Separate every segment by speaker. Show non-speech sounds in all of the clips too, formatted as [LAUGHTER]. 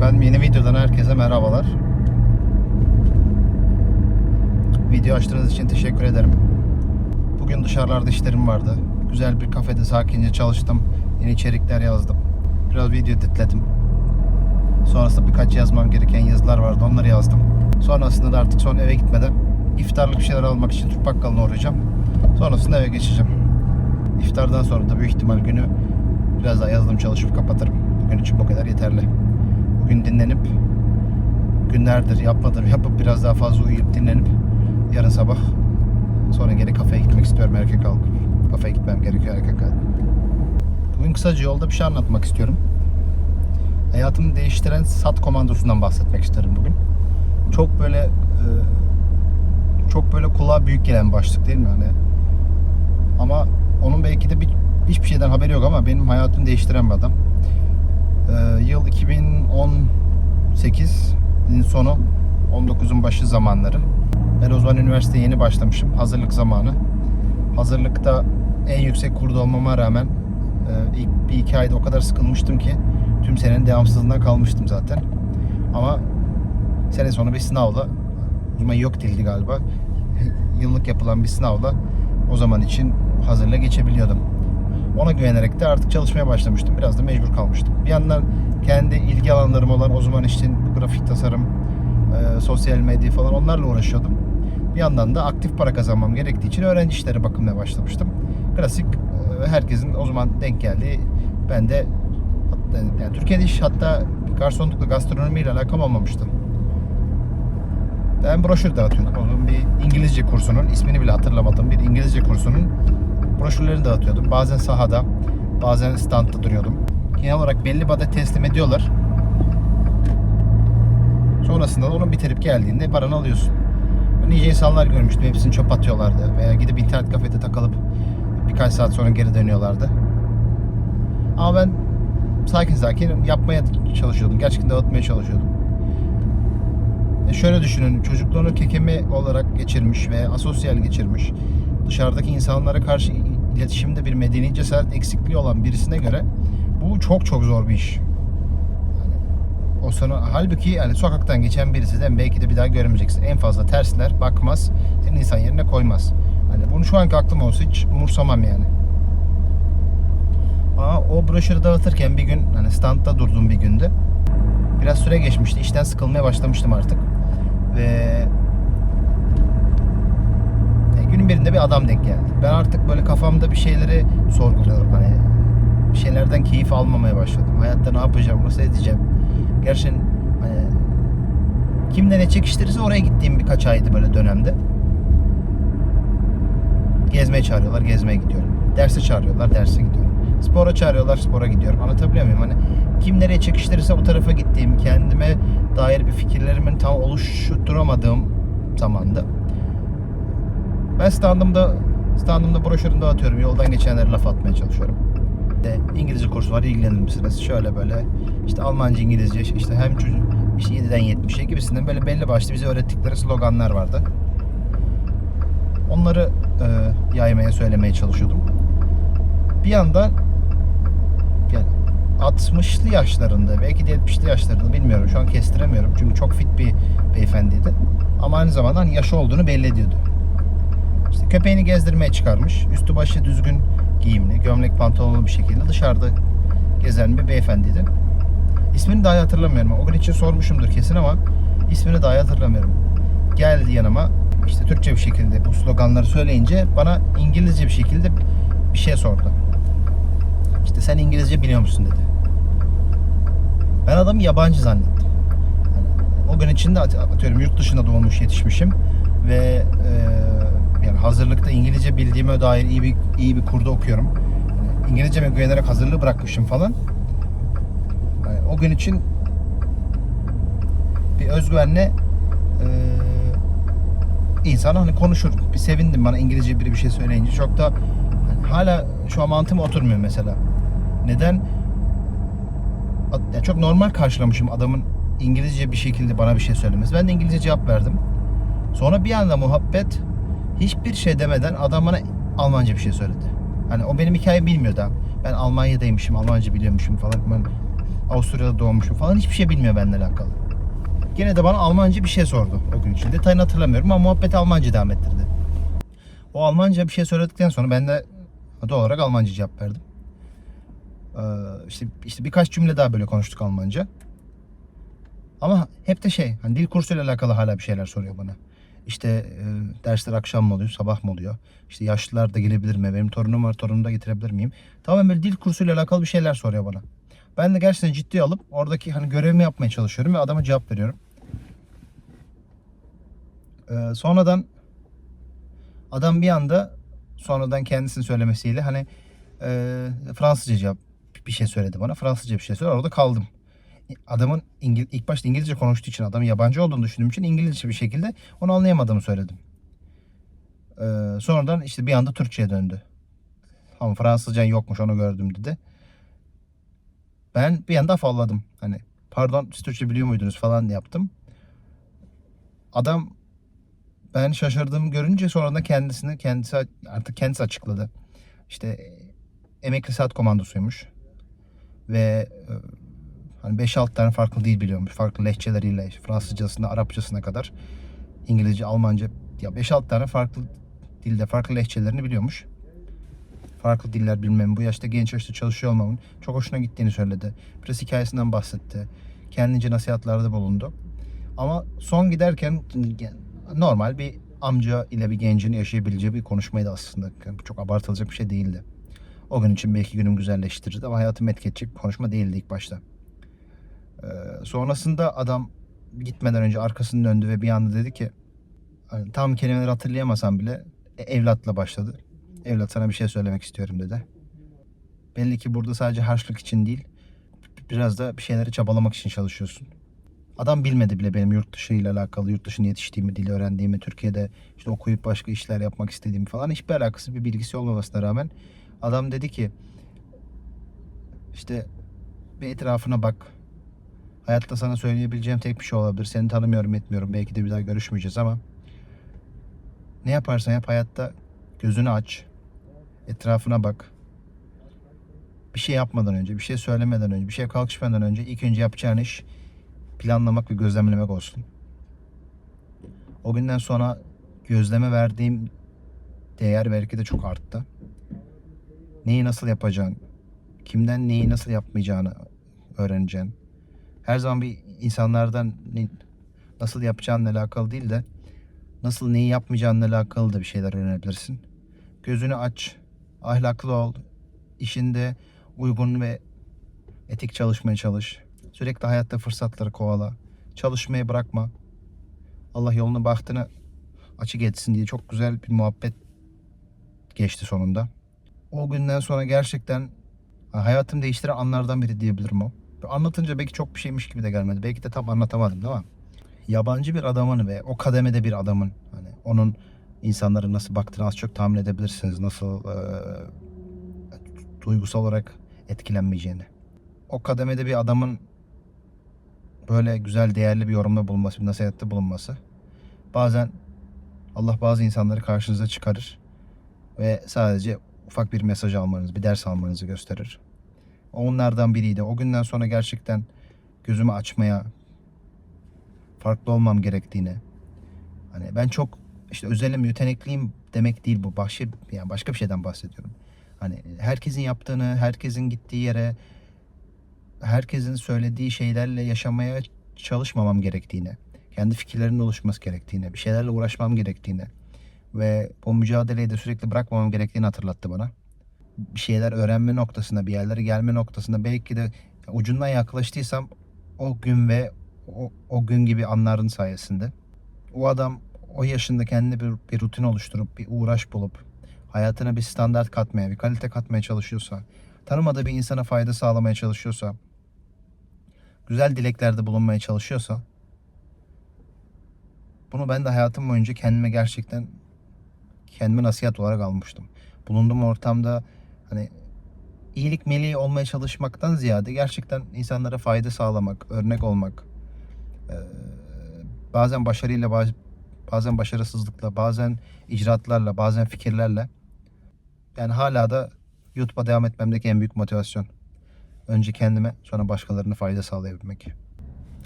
Speaker 1: Efendim yeni videodan herkese merhabalar. Video açtığınız için teşekkür ederim. Bugün dışarılarda işlerim vardı. Güzel bir kafede sakince çalıştım. Yeni içerikler yazdım. Biraz video editledim. Sonrasında birkaç yazmam gereken yazılar vardı. Onları yazdım. Sonrasında da artık son eve gitmeden iftarlık bir şeyler almak için Türk bakkalına uğrayacağım. Sonrasında eve geçeceğim. İftardan sonra da büyük ihtimal günü biraz daha yazılım çalışıp kapatırım. Bugün için bu kadar yeterli. Bugün dinlenip günlerdir yapmadım yapıp biraz daha fazla uyuyup dinlenip yarın sabah sonra geri kafeye gitmek istiyorum erkek kalkıp. Kafeye gitmem gerekiyor erkek kalkıp. Bugün kısaca yolda bir şey anlatmak istiyorum. Hayatımı değiştiren SAT komandosundan bahsetmek isterim bugün. Çok böyle e, çok böyle kulağa büyük gelen başlık değil mi? Hani ama onun belki de bir, hiçbir şeyden haberi yok ama benim hayatımı değiştiren bir adam. Ee, yıl 2018'in sonu 19'un başı zamanları. Ben o zaman üniversiteye yeni başlamışım. Hazırlık zamanı. Hazırlıkta en yüksek kurda olmama rağmen e, ilk bir iki ayda o kadar sıkılmıştım ki tüm senenin devamsızlığına kalmıştım zaten. Ama sene sonu bir sınavla o zaman yok dildi galiba. [LAUGHS] Yıllık yapılan bir sınavla o zaman için hazırla geçebiliyordum. Ona güvenerek de artık çalışmaya başlamıştım. Biraz da mecbur kalmıştım. Bir yandan kendi ilgi alanlarım olan o zaman işte grafik tasarım, e, sosyal medya falan onlarla uğraşıyordum. Bir yandan da aktif para kazanmam gerektiği için öğrenci işleri bakımına başlamıştım. Klasik e, herkesin o zaman denk geldiği ben de yani Türkiye'de iş hatta garsonlukla gastronomiyle alakam olmamıştı. Ben broşür dağıtıyordum. Onun bir İngilizce kursunun, ismini bile hatırlamadım bir İngilizce kursunun broşürlerini dağıtıyordum. Bazen sahada, bazen standta duruyordum. Genel olarak belli adet teslim ediyorlar. Sonrasında da onu bitirip geldiğinde paranı alıyorsun. Nice insanlar görmüştüm. Hepsini çöp atıyorlardı. Veya gidip internet kafede takılıp birkaç saat sonra geri dönüyorlardı. Ama ben sakin sakin yapmaya çalışıyordum. Gerçekten dağıtmaya çalışıyordum. E şöyle düşünün, çocukluğunu kekeme olarak geçirmiş ve asosyal geçirmiş, dışarıdaki insanlara karşı iletişimde bir medeni cesaret eksikliği olan birisine göre bu çok çok zor bir iş. O sana halbuki yani sokaktan geçen birisinden belki de bir daha görmeyeceksin. En fazla tersler, bakmaz, seni insan yerine koymaz. Hani bunu şu anki aklım olsa hiç umursamam yani. Ama o broşürü dağıtırken bir gün hani standta durduğum bir günde biraz süre geçmişti. İşten sıkılmaya başlamıştım artık. Ve günün birinde bir adam denk geldi. Ben artık böyle kafamda bir şeyleri sorguluyorum. Hani bir şeylerden keyif almamaya başladım. Hayatta ne yapacağım, nasıl edeceğim? Gerçekten hani kimle ne çekiştirirse oraya gittiğim birkaç aydı böyle dönemde. Gezmeye çağırıyorlar, gezmeye gidiyorum. Derse çağırıyorlar, derse gidiyorum. Spora çağırıyorlar, spora gidiyorum. Anlatabiliyor muyum? Hani kim nereye çekiştirirse o tarafa gittiğim, kendime dair bir fikirlerimin tam oluşturamadığım zamanda. Ben standımda standımda broşürünü dağıtıyorum. Yoldan geçenlere laf atmaya çalışıyorum. De İngilizce kursu var ilgilenir misiniz? Şöyle böyle işte Almanca, İngilizce işte hem çocuk işte 7'den 70'e gibisinden böyle belli başlı bize öğrettikleri sloganlar vardı. Onları e, yaymaya söylemeye çalışıyordum. Bir yandan yani 60'lı yaşlarında belki de 70'li yaşlarında bilmiyorum şu an kestiremiyorum çünkü çok fit bir beyefendiydi. Ama aynı zamanda hani yaşı olduğunu belli ediyordu. Köpeğini gezdirmeye çıkarmış. Üstü başı düzgün giyimli, gömlek pantolonlu bir şekilde dışarıda gezen bir beyefendiydi. İsmini dahi hatırlamıyorum. O gün için sormuşumdur kesin ama ismini dahi hatırlamıyorum. Geldi yanıma işte Türkçe bir şekilde bu sloganları söyleyince bana İngilizce bir şekilde bir şey sordu. İşte sen İngilizce biliyor musun dedi. Ben adamı yabancı zannettim. Yani o gün içinde at- atıyorum yurt dışında doğmuş yetişmişim ve yani hazırlıkta İngilizce bildiğime dair iyi bir iyi bir kurda okuyorum. Yani İngilizceme güvenerek hazırlığı bırakmışım falan. Yani o gün için bir özgüvenle e, insan hani konuşur. Bir sevindim bana İngilizce biri bir şey söyleyince. Çok da hani hala şu an mantığıma oturmuyor mesela. Neden? Yani çok normal karşılamışım adamın İngilizce bir şekilde bana bir şey söylemesi. Ben de İngilizce cevap verdim. Sonra bir anda muhabbet hiçbir şey demeden adam bana Almanca bir şey söyledi. Hani o benim hikayemi bilmiyor da. Ben Almanya'daymışım, Almanca biliyormuşum falan. Ben Avusturya'da doğmuşum falan hiçbir şey bilmiyor benimle alakalı. Gene de bana Almanca bir şey sordu o gün için. Detayını hatırlamıyorum ama muhabbeti Almanca devam ettirdi. O Almanca bir şey söyledikten sonra ben de doğal olarak Almanca cevap verdim. Ee, işte, işte birkaç cümle daha böyle konuştuk Almanca. Ama hep de şey, hani dil kursuyla alakalı hala bir şeyler soruyor bana. İşte e, dersler akşam mı oluyor, sabah mı oluyor? İşte yaşlılar da gelebilir mi? Benim torunum var, torunumu da getirebilir miyim? Tamamen böyle dil kursuyla alakalı bir şeyler soruyor bana. Ben de gerçekten ciddi alıp oradaki hani görevimi yapmaya çalışıyorum ve adama cevap veriyorum. Ee, sonradan adam bir anda sonradan kendisinin söylemesiyle hani e, Fransızca cevap bir şey söyledi bana. Fransızca bir şey söyledi. Orada kaldım. Adamın İngil ilk başta İngilizce konuştuğu için adamın yabancı olduğunu düşündüğüm için İngilizce bir şekilde onu anlayamadığımı söyledim. Ee, sonradan işte bir anda Türkçe'ye döndü. Ama Fransızcan yokmuş onu gördüm dedi. Ben bir anda afalladım. Hani pardon siz Türkçe biliyor muydunuz falan yaptım. Adam ben şaşırdığımı görünce sonradan kendisini kendisi artık kendisi açıkladı. İşte emekli saat komandosuymuş. Ve e, hani 5-6 tane farklı dil biliyormuş. Farklı lehçeleriyle Fransızcasına, Arapçasına kadar İngilizce, Almanca ya 5-6 tane farklı dilde farklı lehçelerini biliyormuş. Farklı diller bilmem bu yaşta genç yaşta çalışıyor olmamın çok hoşuna gittiğini söyledi. Biraz hikayesinden bahsetti. Kendince nasihatlarda bulundu. Ama son giderken normal bir amca ile bir gencin yaşayabileceği bir konuşmaydı aslında. Yani çok abartılacak bir şey değildi. O gün için belki günüm güzelleştirirdi ama hayatımı etkileyecek konuşma değildi ilk başta. Ee, sonrasında adam gitmeden önce arkasını döndü ve bir anda dedi ki hani tam kelimeleri hatırlayamasam bile "E, evlatla başladı. Evlat sana bir şey söylemek istiyorum dedi. Belli ki burada sadece harçlık için değil biraz da bir şeyleri çabalamak için çalışıyorsun. Adam bilmedi bile benim yurt dışı ile alakalı, yurt dışında yetiştiğimi, dili öğrendiğimi, Türkiye'de işte okuyup başka işler yapmak istediğimi falan hiçbir alakası bir bilgisi olmamasına rağmen adam dedi ki işte bir etrafına bak. Hayatta sana söyleyebileceğim tek bir şey olabilir. Seni tanımıyorum etmiyorum. Belki de bir daha görüşmeyeceğiz ama ne yaparsan yap hayatta gözünü aç. Etrafına bak. Bir şey yapmadan önce, bir şey söylemeden önce, bir şey kalkışmadan önce ilk önce yapacağın iş planlamak ve gözlemlemek olsun. O günden sonra gözleme verdiğim değer belki de çok arttı. Neyi nasıl yapacağın, kimden neyi nasıl yapmayacağını öğreneceksin. Her zaman bir insanlardan ne- nasıl yapacağınla alakalı değil de nasıl neyi yapmayacağınla alakalı da bir şeyler öğrenebilirsin. Gözünü aç, ahlaklı ol, işinde uygun ve etik çalışmaya çalış. Sürekli hayatta fırsatları kovala. Çalışmayı bırakma. Allah yolunu bahtını açık etsin diye çok güzel bir muhabbet geçti sonunda. O günden sonra gerçekten hayatımı değiştiren anlardan biri diyebilirim o. Anlatınca belki çok bir şeymiş gibi de gelmedi. Belki de tam anlatamadım değil mi? Yabancı bir adamın ve o kademede bir adamın hani onun insanlara nasıl baktığını az çok tahmin edebilirsiniz. Nasıl eee, duygusal olarak etkilenmeyeceğini. O kademede bir adamın böyle güzel değerli bir yorumda bulunması, bir nasihatte bulunması. Bazen Allah bazı insanları karşınıza çıkarır ve sadece ufak bir mesaj almanızı, bir ders almanızı gösterir. Onlardan biriydi. O günden sonra gerçekten gözümü açmaya, farklı olmam gerektiğini. Hani ben çok işte özelim, yetenekliyim demek değil bu. Başka yani başka bir şeyden bahsediyorum. Hani herkesin yaptığını, herkesin gittiği yere, herkesin söylediği şeylerle yaşamaya çalışmamam gerektiğini, kendi fikirlerimin oluşması gerektiğini, bir şeylerle uğraşmam gerektiğini ve bu mücadeleyi de sürekli bırakmamam gerektiğini hatırlattı bana. Bir şeyler öğrenme noktasında, bir yerlere gelme noktasında belki de ucundan yaklaştıysam o gün ve o, o gün gibi anların sayesinde. O adam o yaşında kendine bir, bir rutin oluşturup, bir uğraş bulup, hayatına bir standart katmaya, bir kalite katmaya çalışıyorsa, tanımadığı bir insana fayda sağlamaya çalışıyorsa, güzel dileklerde bulunmaya çalışıyorsa, bunu ben de hayatım boyunca kendime gerçekten kendime nasihat olarak almıştım. Bulunduğum ortamda hani iyilik meleği olmaya çalışmaktan ziyade gerçekten insanlara fayda sağlamak, örnek olmak, bazen başarıyla, baz- bazen başarısızlıkla, bazen icraatlarla, bazen fikirlerle yani hala da YouTube'a devam etmemdeki en büyük motivasyon. Önce kendime sonra başkalarına fayda sağlayabilmek.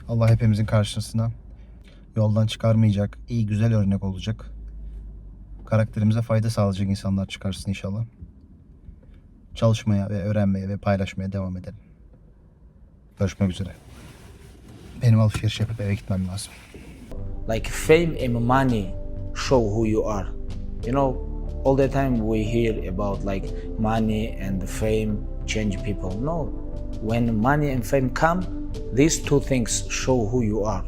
Speaker 1: Allah hepimizin karşısına yoldan çıkarmayacak, iyi güzel örnek olacak. Karakterimize fayda sağlayacak insanlar çıkarsın inşallah. Çalışmaya ve öğrenmeye ve paylaşmaya devam edelim. Görüşmek üzere. Benim alışveriş yapıp eve gitmem lazım.
Speaker 2: like fame and money show who you are you know all the time we hear about like money and fame change people no when money and fame come these two things show who you are